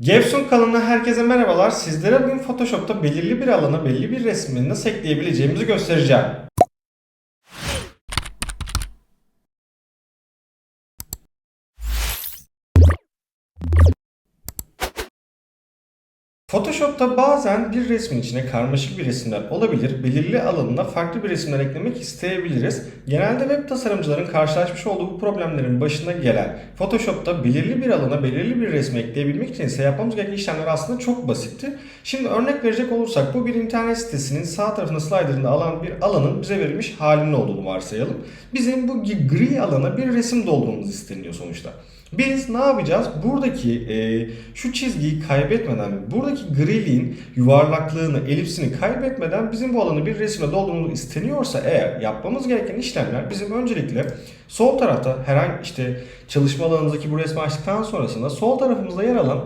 Gefsun kanalına herkese merhabalar. Sizlere bugün Photoshop'ta belirli bir alana belli bir resmi nasıl ekleyebileceğimizi göstereceğim. Photoshop'ta bazen bir resmin içine karmaşık bir resimler olabilir. Belirli alanına farklı bir resimler eklemek isteyebiliriz. Genelde web tasarımcıların karşılaşmış olduğu bu problemlerin başına gelen Photoshop'ta belirli bir alana belirli bir resmi ekleyebilmek için ise yapmamız gereken işlemler aslında çok basitti. Şimdi örnek verecek olursak bu bir internet sitesinin sağ tarafında slider'ında alan bir alanın bize verilmiş halinin olduğunu varsayalım. Bizim bu gri alana bir resim doldurmamız isteniyor sonuçta. Biz ne yapacağız? Buradaki e, şu çizgiyi kaybetmeden, buradaki griliğin yuvarlaklığını, elipsini kaybetmeden bizim bu alanı bir resimle doldurmamız isteniyorsa eğer yapmamız gereken işlemler bizim öncelikle sol tarafta herhangi işte çalışma alanımızdaki bu resmi açtıktan sonrasında sol tarafımızda yer alan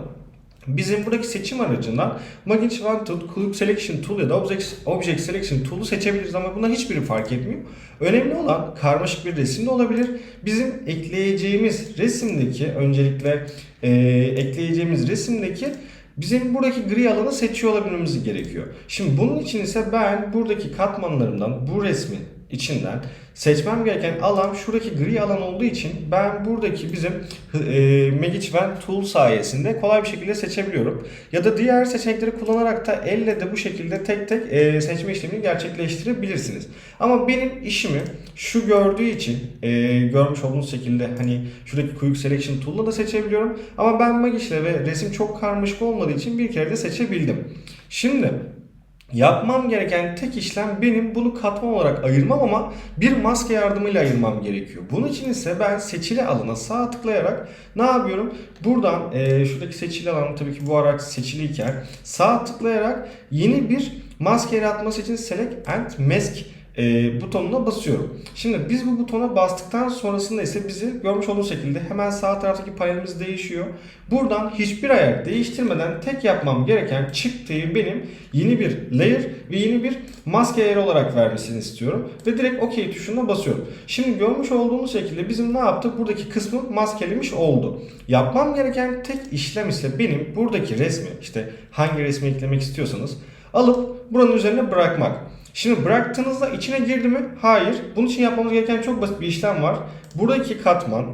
Bizim buradaki seçim aracından Magic One Tool, Quick Selection Tool ya da Object, Object Selection Tool'u seçebiliriz ama bunlar hiçbiri fark etmiyor. Önemli olan karmaşık bir resim de olabilir. Bizim ekleyeceğimiz resimdeki öncelikle e, ekleyeceğimiz resimdeki bizim buradaki gri alanı seçiyor olabilmemiz gerekiyor. Şimdi bunun için ise ben buradaki katmanlarımdan bu resmi içinden seçmem gereken alan şuradaki gri alan olduğu için ben buradaki bizim e, Magic Wand Tool sayesinde kolay bir şekilde seçebiliyorum. Ya da diğer seçenekleri kullanarak da elle de bu şekilde tek tek e, seçme işlemini gerçekleştirebilirsiniz. Ama benim işimi şu gördüğü için e, görmüş olduğunuz şekilde hani şuradaki Quick Selection Tool'la da seçebiliyorum. Ama ben Magic'le ve resim çok karmaşık olmadığı için bir kere de seçebildim. Şimdi Yapmam gereken tek işlem benim bunu katman olarak ayırmam ama bir maske yardımıyla ayırmam gerekiyor. Bunun için ise ben seçili alana sağ tıklayarak ne yapıyorum? Buradan e, şuradaki seçili alan tabii ki bu araç seçiliyken sağ tıklayarak yeni bir maske yaratması için Select and Mask e, butonuna basıyorum. Şimdi biz bu butona bastıktan sonrasında ise bizi görmüş olduğunuz şekilde hemen sağ taraftaki panelimiz değişiyor. Buradan hiçbir ayar değiştirmeden tek yapmam gereken çıktığı benim yeni bir layer ve yeni bir maske ayarı olarak vermesini istiyorum. Ve direkt OK tuşuna basıyorum. Şimdi görmüş olduğunuz şekilde bizim ne yaptık? Buradaki kısmı maskelemiş oldu. Yapmam gereken tek işlem ise benim buradaki resmi işte hangi resmi eklemek istiyorsanız alıp buranın üzerine bırakmak. Şimdi bıraktığınızda içine girdi mi? Hayır. Bunun için yapmamız gereken çok basit bir işlem var. Buradaki katman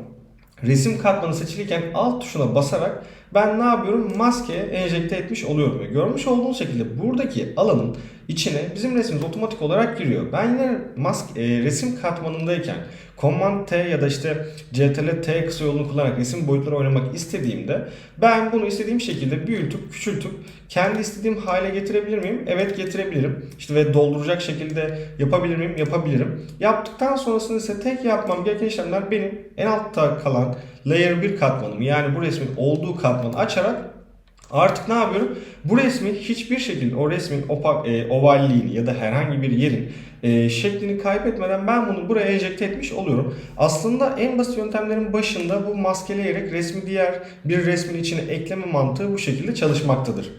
resim katmanı seçilirken alt tuşuna basarak ben ne yapıyorum? Maskeye enjekte etmiş oluyorum. Ve görmüş olduğunuz şekilde buradaki alanın içine bizim resmimiz otomatik olarak giriyor. Ben yine mask, e, resim katmanındayken Command T ya da işte CTRL T kısa yolunu kullanarak resim boyutları oynamak istediğimde ben bunu istediğim şekilde büyütüp küçültüp kendi istediğim hale getirebilir miyim? Evet getirebilirim. İşte ve dolduracak şekilde yapabilir miyim? Yapabilirim. Yaptıktan sonrasında ise tek yapmam gereken işlemler benim en altta kalan layer 1 katmanım yani bu resmin olduğu katmanı açarak artık ne yapıyorum? Bu resmin hiçbir şekilde o resmin opak, e, ovalliğini ya da herhangi bir yerin e, şeklini kaybetmeden ben bunu buraya ejekte etmiş oluyorum. Aslında en basit yöntemlerin başında bu maskeleyerek resmi diğer bir resmin içine ekleme mantığı bu şekilde çalışmaktadır.